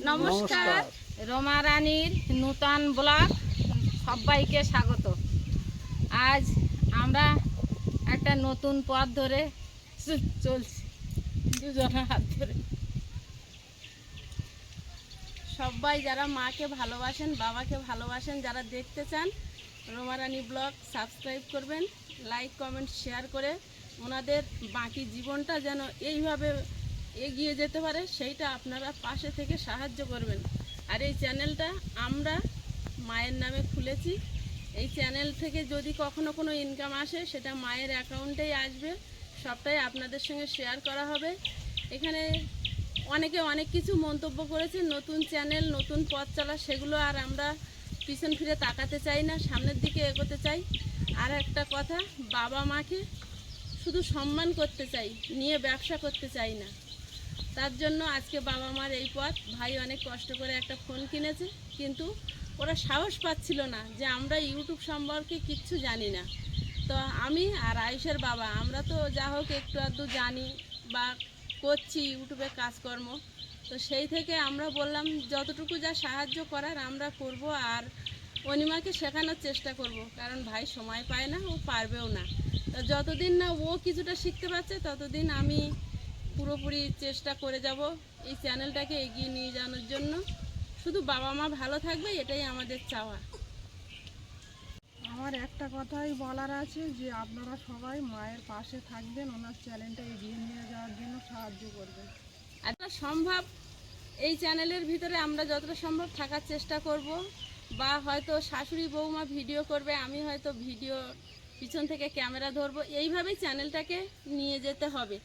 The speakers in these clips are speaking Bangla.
নমস্কার। রমা রানীর নূতন ব্লগ সবাইকে স্বাগত। আজ আমরা একটা নতুন পথ ধরে চলছি। দুজনের হাত ধরে। সবাই যারা মাকে ভালোবাসেন, বাবাকে ভালোবাসেন, যারা দেখতে চান, রমা রানী ব্লগ সাবস্ক্রাইব করবেন, লাইক, কমেন্ট, শেয়ার করে ওনাদের বাকি জীবনটা যেন এইভাবে এগিয়ে যেতে পারে, সেইটা আপনারা পাশে থেকে সাহায্য করবেন। আর এই চ্যানেলটা আমরা মায়ের নামে খুলেছি। এই চ্যানেল থেকে যদি কখনো কোনো ইনকাম আসে, সেটা মায়ের অ্যাকাউন্টেই আসবে। সবটাই আপনাদের সঙ্গে শেয়ার করা হবে। এখানে অনেকে অনেক কিছু মন্তব্য করেছে, নতুন চ্যানেল, নতুন পথ চলা, সেগুলো আর আমরা পিছন ফিরে তাকাতে চাই না, সামনের দিকে এগোতে চাই। আর একটা কথা, বাবা মাকে শুধু সম্মান করতে চাই, নিয়ে ব্যবসা করতে চাই না। তার জন্য আজকে বাবা মার এই পথ। ভাই অনেক কষ্ট করে একটা ফোন কিনেছে, কিন্তু ওরা সাহস পাচ্ছিল না যে আমরা ইউটিউব সম্পর্কে কিচ্ছু জানি না। তো আমি আর আয়ুষের বাবা, আমরা তো যা হোক একটু আধটু জানি বা করছি ইউটিউবে কাজকর্ম। তো সেই থেকে আমরা বললাম, যতটুকু যা সাহায্য করার আমরা করব আর অনিমাকে শেখানোর চেষ্টা করব, কারণ ভাই সময় পায় না, ও পারবেও না। তো যতদিন না ও কিছুটা শিখতে পারছে, ততদিন আমি পুরোপুরি চেষ্টা করে যাব এই চ্যানেলটাকে এগিয়ে নিয়ে যাওয়ার জন্য। শুধু বাবা মা ভালো থাকবে এটাই আমাদের চাওয়া। আমার একটা কথাই বলার আছে যে আপনারা সবাই মায়ের পাশে থাকবেন ওনার চ্যানেলটা এগিয়ে নিয়ে যাওয়ার জন্য সাহায্য করবেন। এতটা সম্ভব এই চ্যানেলের ভিতরে আমরা যতটা সম্ভব থাকার চেষ্টা করব। বা হয়তো শাশুড়ি বৌমা ভিডিও করবে আমি হয়তো ভিডিও পিছন থেকে ক্যামেরা ধরবো এইভাবেই চ্যানেলটাকে নিয়ে যেতে হবে।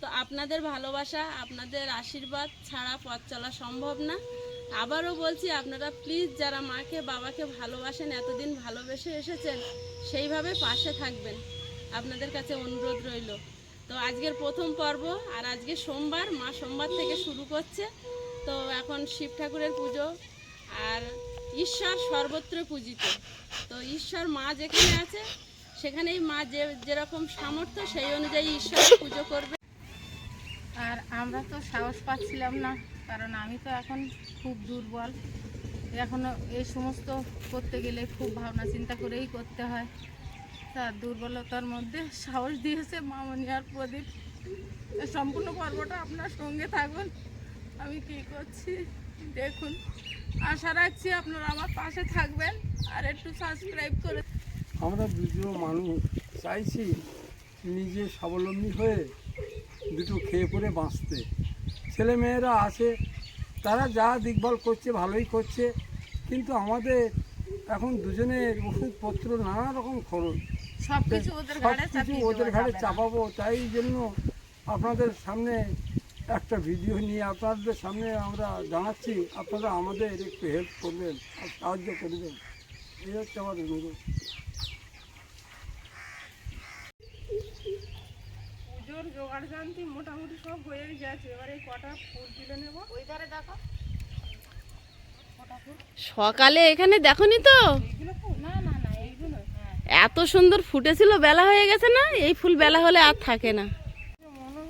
তো আপনাদের ভালোবাসা, আপনাদের আশীর্বাদ ছাড়া পথ চলা সম্ভব না। আবারও বলছি, আপনারা প্লিজ যারা মাকে, বাবাকে ভালোবাসেন, এতদিন ভালোবেসে এসেছেন, সেইভাবে পাশে থাকবেন। আপনাদের কাছে অনুরোধ রইল। তো আজকের প্রথম পর্ব, আর আজকে সোমবার, মা সোমবার থেকে শুরু করছে। তো এখন শিব ঠাকুরের পুজো, আর ঈশ্বর সর্বত্র পূজিত। তো ঈশ্বর মা যেখানে আছে, সেখানেই মা যে যেরকম সামর্থ্য, সেই অনুযায়ী ঈশ্বরের পুজো করবে। আর আমরা তো সাহস পাচ্ছিলাম না, কারণ আমি তো এখন খুব দুর্বল। এখনও এই সমস্ত করতে গেলে খুব ভাবনা চিন্তা করেই করতে হয়। তার দুর্বলতার মধ্যে সাহস দিয়েছে মামনি আর প্রদীপ। সম্পূর্ণ পর্বটা আপনার সঙ্গে থাকুন, আমি কি করছি? দেখুন, আশা রাখছি আপনারা আমার পাশে থাকবেন আর একটু সাবস্ক্রাইব করে আমরা দুজন মানুষ চাইছি নিজে স্বাবলম্বী হয়ে দুটো খেয়ে পরে বাঁচতে। ছেলে মেয়েরা আছে তারা যা দেখভাল করছে ভালোই করছে কিন্তু আমাদের এখন দুজনের ওষুধপত্র নানা রকম খরচ সব কিছু ওদের ঘাড়ে। চাপাবো তাই জন্য আপনাদের সামনে একটা ভিডিও নিয়ে আপনাদের সামনে আমরা জানাচ্ছি আপনারা আমাদের একটু হেল্প করবেন আর সাহায্য করবেন। এই হচ্ছে আমার অনুরোধ। জোগাড় জানতি মোটামুটি সব হয়ে গেছে। এবার এই কটা ফুল তুলে নেব। ওই ধারে দেখো সকালে এখানে দেখনি তো? এইগুলো এত সুন্দর ফুটেছিল বেলা হয়ে গেছে না? এই ফুল বেলা হলে আর থাকে না। মনে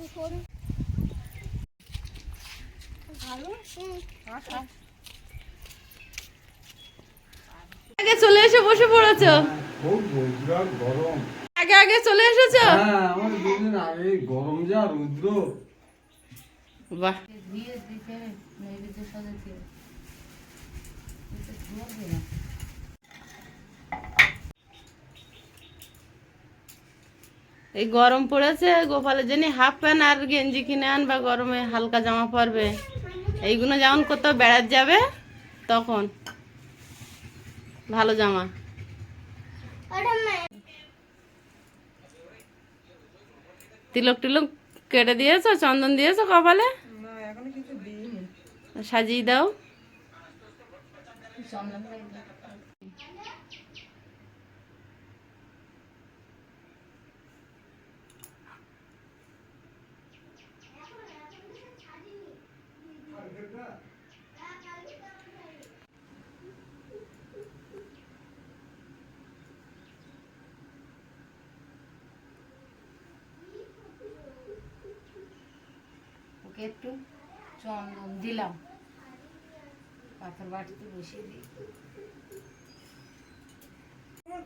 আগে চলে এসে বসে পড়েছো? গরম। আগে আগে চলে এসেছ? হ্যাঁ আমার দুদিন আগে গরম যা রুদ্র। বাহ। এই গরম পড়েছে গোপালের জন্য হাফ প্যান্ট আর গেঞ্জি কিনে আন বা গরমে হালকা জামা পরবে। এইগুলো যেমন কোথাও বেড়াতে যাবে তখন ভালো জামা। তিলক টিলক কেটে দিয়েছ চন্দন দিয়েছ কপালে? সাজিয়ে দাও। একটু চন্দন দিলাম। পাথর বাটিতে বসিয়ে দিই।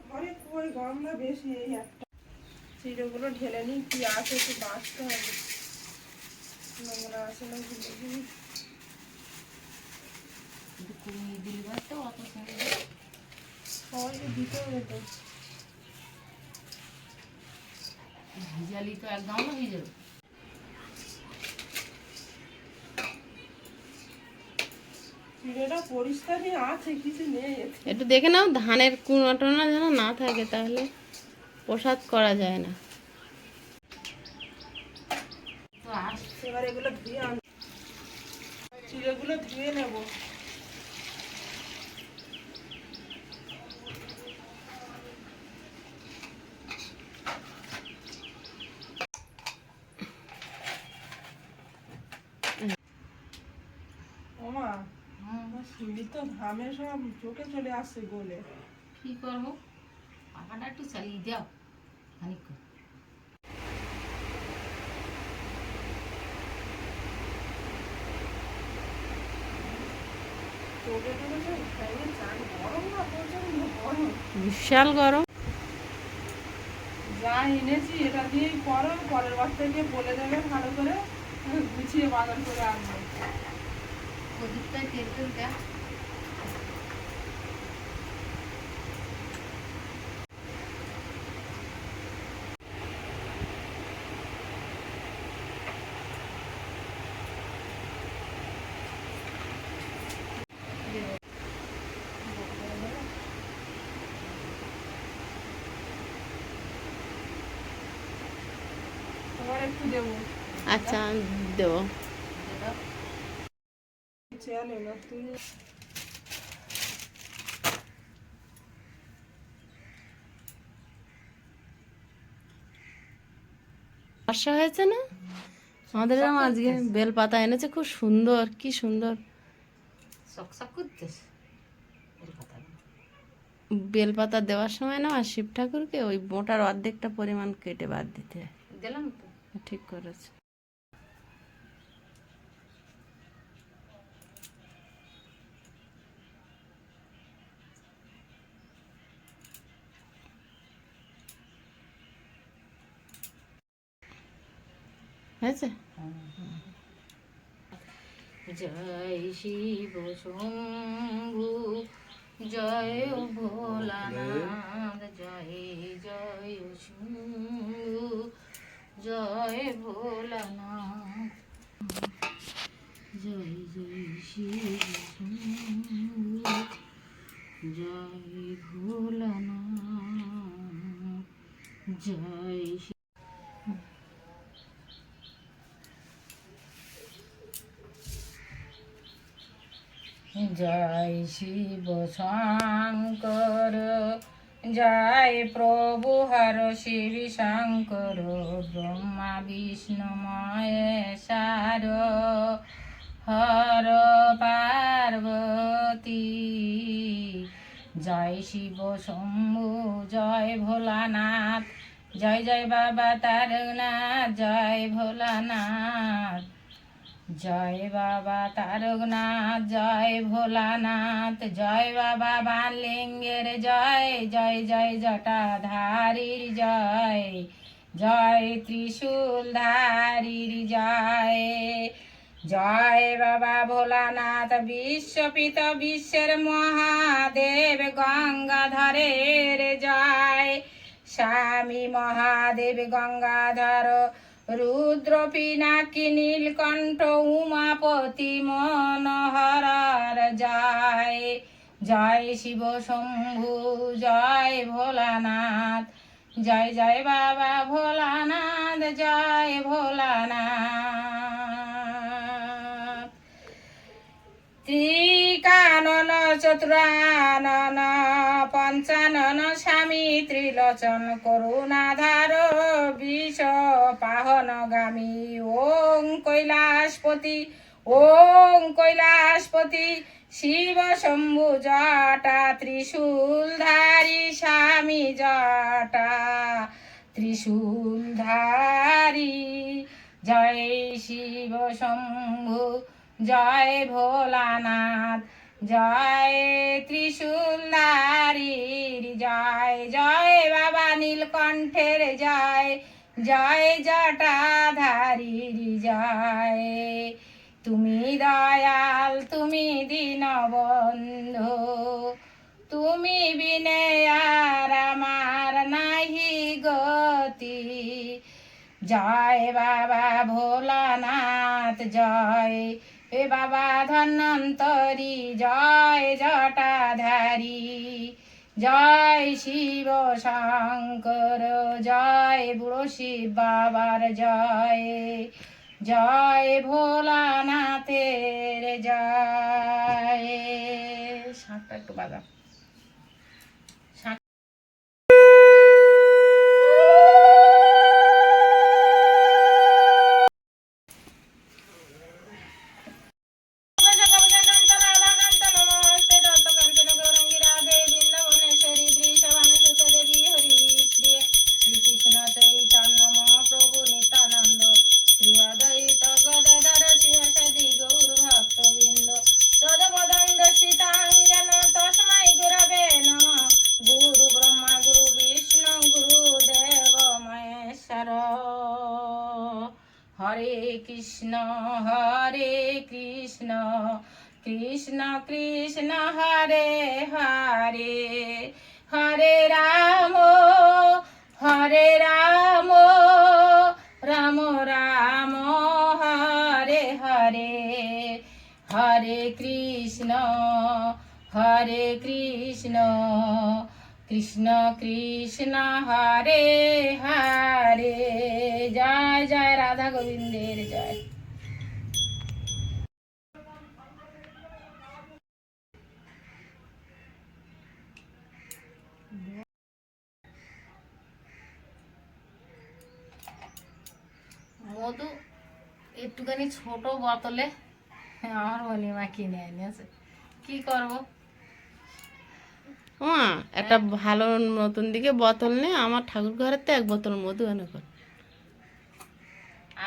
ঘরে কই গামলা বেশি এই একটা। চিড়েগুলো ঢেলে নিই কি আছে একটু বাঁচতে হবে। নোংরা আছে না কমিয়ে দিলি তো অত সঙ্গে সবাইকে দিতে হবে তো। ভিজালি তো একদম ভিজালো চিড়েটা পরিষ্কারই আছে কিছু নেই এতে। একটু দেখে নাও ধানের কুনাটনা টোনা যেন না থাকে তাহলে প্রসাদ করা যায় না। এবার এগুলো ধুয়ে চিড়েগুলো ধুয়ে নেব ওমা আমার শরীর তো ঘামে সব চোখে চলে আসছে গলে। কি করব? পাখাটা একটু চালিয়ে দাও বিশাল গরম। যা এনেছি এটা দিয়েই করো পরের বার থেকে বলে দেবে ভালো করে গুছিয়ে বাজার করে আনব। ওদিকটায় তেল তেল দেখ তোমার একটু দেবো আচ্ছা আমি দেবো দাও চেয়ালে না তুই বর্ষা হয়েছে না? আমাদের আজকে বেল পাতা এনেছে খুব সুন্দর কি সুন্দর। বেল পাতা দেওয়ার সময় না আর শিব ঠাকুরকে ওই মোটার অর্ধেকটা পরিমাণ কেটে বাদ দিতে দিলাম ঠিক করেছে। হয়েছে? জয় শিব শম্ভু, জয় ভোলানাথ, জয় জয় শম্ভু জয় ভোলানাথ জয় জয় শিব শম্ভু, জয় ভোলানাথ, জয় জয় শিব শঙ্কর, জয় প্রভু হর শিব শঙ্কর, ব্রহ্মা বিষ্ণু মহেশার, হর পার্বতী। জয় শিব শম্ভু, জয় ভোলানাথ, জয় জয় বাবা তারনাথ জয় ভোলানাথ। জয় বাবা তারকনাথ, জয় ভোলানাথ, জয় বাবা বালিঙ্গের, জয় জয় জয় জটাধারীর, জয় জয় ত্রিশূলধারীর, জয় জয় বাবা ভোলানাথ, বিশ্বপিত বিশ্বের মহাদেব, গঙ্গাধরের, জয়, স্বামী মহাদেব, গঙ্গাধর রুদ্র পিনাকি নীলকণ্ঠ উমাপতি মনোহরার জয় জয় শিব শম্ভু, জয় ভোলানাথ, জয় জয় বাবা ভোলানাথ, জয় ভোলানাথ। ত্রিকানন চতুরানন পঞ্চানন স্বামী ত্রিলোচন করুণাধার বিষ পাহনগামী ওং কৈলাসপতি ওং কৈলাসপতি, শিব শম্ভু জটা, ত্রিশূলধারী স্বামী জটা, ত্রিশূলধারী, জয় শিব শম্ভু। জয় ভোলানাথ, জয় ত্রিশূলধারীর জয় জয় বাবা নীলকণ্ঠের জয় জয় জটাধারীর জয়। তুমি দয়াল, তুমি দীনবন্ধু, তুমি বিনে আর আমার নাহি গতি। জয় বাবা ভোলানাথ, জয় হে বাবা ধন্বন্তরী, জয় জটাধারী, জয় শিব শঙ্কর, জয় বুড়ো শিব বাবার জয় জয় ভোলানাথের জয়। সাতটা একটু বাজাও। কৃষ্ণ কৃষ্ণ হরে হরে হরে রাম হরে রাম রাম রাম, হরে হরে হরে কৃষ্ণ হরে কৃষ্ণ কৃষ্ণ কৃষ্ণ হরে হরে। জয় জয়, রাধা গোবিন্দের জয়। মধু একটুখানি ছোট বোতলে আমার অনিমা কিনে এনেছে কি করব? মা একটা ভালো নতুন দিকে বোতল নে। আমার ঠাকুর ঘরের তো এক বোতল মধু এনে কর।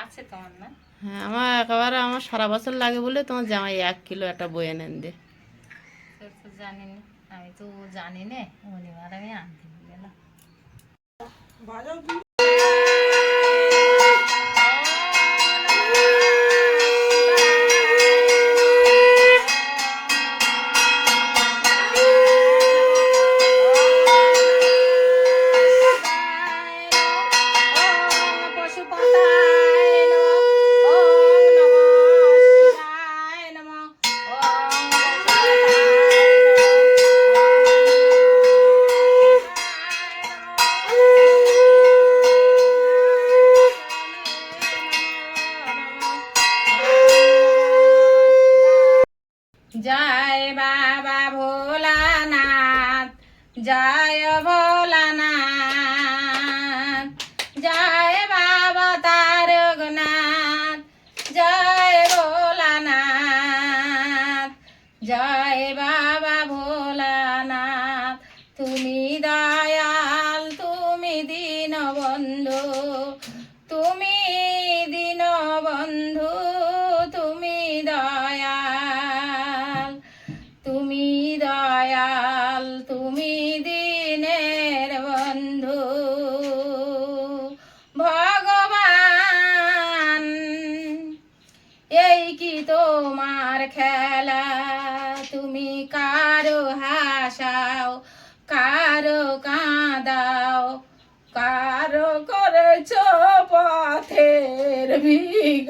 আছে তোমার না? হ্যাঁ আমার একেবারে আমার সারা বছর লাগে বলে তোমার জামাই এক কিলো একটা বই এনে দে। জানি না। তো জানি না অনিমার আমি আনতে গেলাম জয় বাবা ভোলানাথ জয় ভোলানাথ।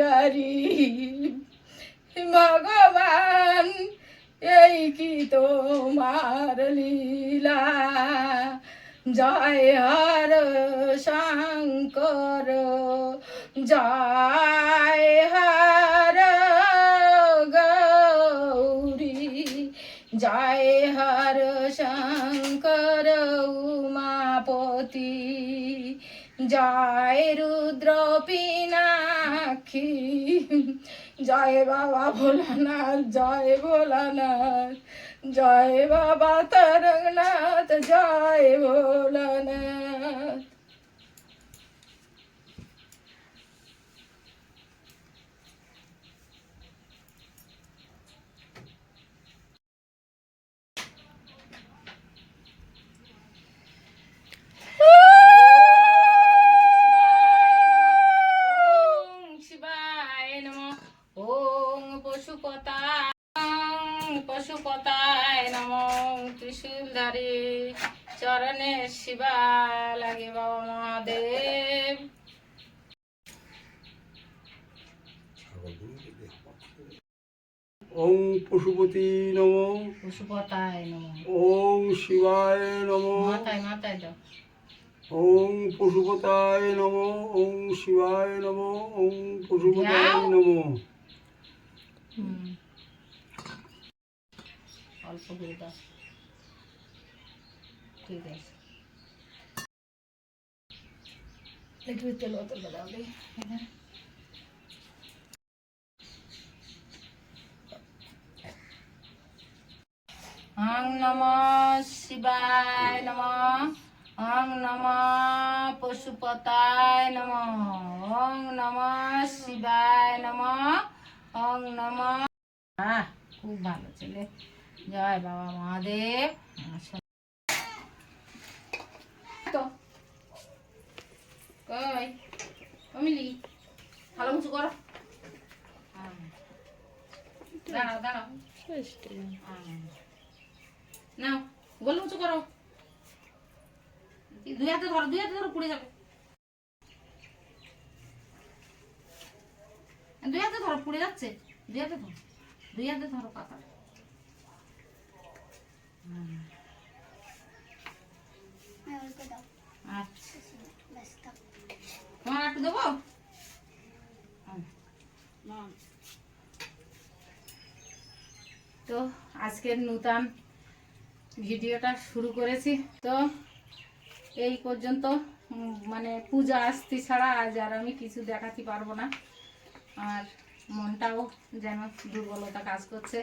ভিগারি ভগবান, এই কি তোমার লীলা? জয় হর শঙ্কর, জয় হর গৌরী, জয় হর শঙ্কর উমাপতি, জয় রুদ্র পিনাক্ষী জয় বাবা ভোলানাথ জয় ভোলানাথ জয় বাবা তারকনাথ জয় ভোলানাথ। পশুপতায় পশুপতায় নম ত্রিশূলধারী চরণে শিবা লাগে বাবা মহাদেব। ওং পশুপতি নম। পশুপতায় নম। ওং শিবায় নম। মাথায় মাথায় দাও। ওং পশুপতায় নম। ওং শিবায় নম। ওং পশুপতায় নম। অল্প করে দাও। ঠিক আছে। একটু তেল বোতল দাও দেখি। ওং নম শিবায় নম। ওং নম পশুপতায় নম। ওং নম শিবায় নম। ওং নম আহ খুব ভালো ছেলে জয় বাবা মহাদেব। তো কই কমিলি ভালো কিছু করো হ্যাঁ। দাঁড়াও দাঁড়াও হ্যাঁ। নাও গোল উঁচু করো দুই হাতে ধরো দুই হাতে ধরো পুড়ে যাবে দুই হাতে ধরো, পুড়ে যাচ্ছে। দুই হাতে ধরো, দুই হাতে ধরো পাতা। তোমার একটু দেবো? তো আজকের নূতন ভিডিওটা শুরু করেছি। তো এই পর্যন্ত মানে পূজা আসতে ছাড়া আজ আর আমি কিছু দেখাতে পারব না। আর মনটাও যেন দুর্বলতা কাজ করছে।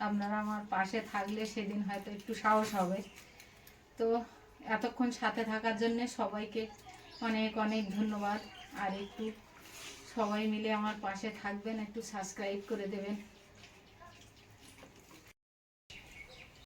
আপনারা আমার পাশে থাকলে সেদিন হয়তো একটু সাহস হবে। তো এতক্ষণ সাথে থাকার জন্য সবাইকে অনেক অনেক ধন্যবাদ। আর একটু সবাই মিলে আমার পাশে থাকবেন, একটু সাবস্ক্রাইব করে দেবেন।